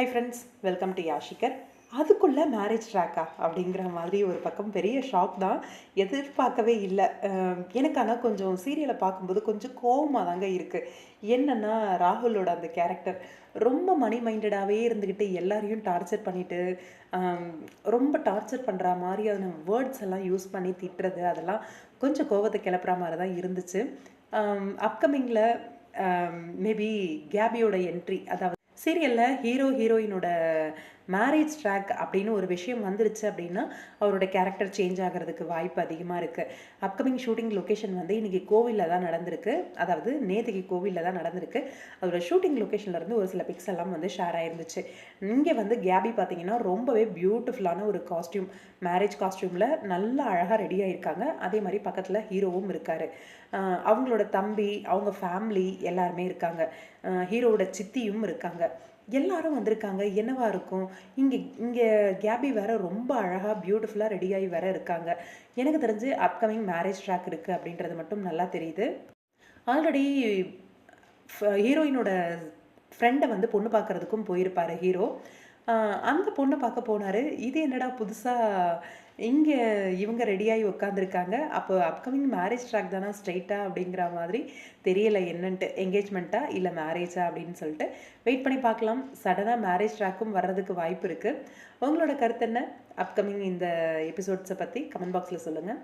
High friends welcome to யாஷிகர் அதுக்குள்ளே marriage ட்ராக்கா அப்படிங்கிற மாதிரி ஒரு பக்கம் பெரிய ஷாக் தான். எதிர்பார்க்கவே இல்லை. எனக்கு ஆனால் கொஞ்சம் சீரியலை பார்க்கும்போது கொஞ்சம் கோவமாக தாங்க இருக்குது என்னென்னா ராகுலோட அந்த கேரக்டர் ரொம்ப மணி மைண்டடாகவே இருந்துக்கிட்டு எல்லாரையும் டார்ச்சர் பண்ணிட்டு ரொம்ப டார்ச்சர் பண்ணுற மாதிரியான வேர்ட்ஸ் எல்லாம் யூஸ் பண்ணி திட்டுறது அதெல்லாம் கொஞ்சம் கோவத்தை கிளப்புற மாதிரி தான் இருந்துச்சு. அப்கமிங்கில் மேபி கேபியோட என்ட்ரி அதாவது சீரியலில் ஹீரோ ஹீரோயினோட மேரேஜ் ட்ராக் அப்படின்னு ஒரு விஷயம் வந்துருச்சு அப்படின்னா அவரோட கேரக்டர் சேஞ்ச் ஆகிறதுக்கு வாய்ப்பு அதிகமாக இருக்குது அப்கமிங் ஷூட்டிங் லொக்கேஷன் வந்து இன்றைக்கி கோவிலில் தான் நடந்திருக்கு. அதாவது நேற்றுக்கு கோவிலில் தான் நடந்திருக்கு. அதோட ஷூட்டிங் லொக்கேஷன்லேருந்து ஒரு சில பிக்ஸ் எல்லாம் வந்து ஷேர் ஆயிருந்துச்சு. இங்கே வந்து கேபி பார்த்தீங்கன்னா ரொம்பவே பியூட்டிஃபுல்லான ஒரு காஸ்டியூம் மேரேஜ் காஸ்டியூமில் நல்லா அழகாக ரெடி ஆகியிருக்காங்க அதே மாதிரி பக்கத்தில் ஹீரோவும் இருக்கார். அவங்களோட தம்பி அவங்க ஃபேமிலி எல்லாருமே இருக்காங்க. ஹீரோவோட சித்தியும் இருக்காங்க. எல்லாரும் வந்திருக்காங்க. என்னவா இருக்கும்? இங்கே இங்கே கேபி வேற ரொம்ப அழகாக பியூட்டிஃபுல்லாக ரெடியாகி வேற இருக்காங்க. எனக்கு தெரிஞ்சு அப்கமிங் மேரேஜ் ட்ராக் இருக்குது அப்படின்றது மட்டும் நல்லா தெரியுது. ஆல்ரெடி ஹீரோயினோட ஃப்ரெண்டை வந்து பொண்ணு பார்க்கறதுக்கும் போயிருப்பார் ஹீரோ அந்த பொண்ணை பார்க்க போனார். இது என்னடா புதுசாக இங்கே இவங்க ரெடியாகி உட்காந்துருக்காங்க அப்போ அப்கமிங் மேரேஜ் ட்ராக் தானே ஸ்ட்ரைட்டாக அப்படிங்கிற மாதிரி தெரியலை என்னன்ட்டு. என்கேஜ்மெண்ட்டா இல்லை மேரேஜா அப்படின்னு சொல்லிட்டு. வெயிட் பண்ணி பார்க்கலாம். சடனாக மேரேஜ் ட்ராக்கும் வர்றதுக்கு வாய்ப்பு இருக்குது உங்களோட கருத்து என்ன? அப்கமிங் இந்த எபிசோட்ஸை பற்றி கமெண்ட் பாக்ஸில் சொல்லுங்கள்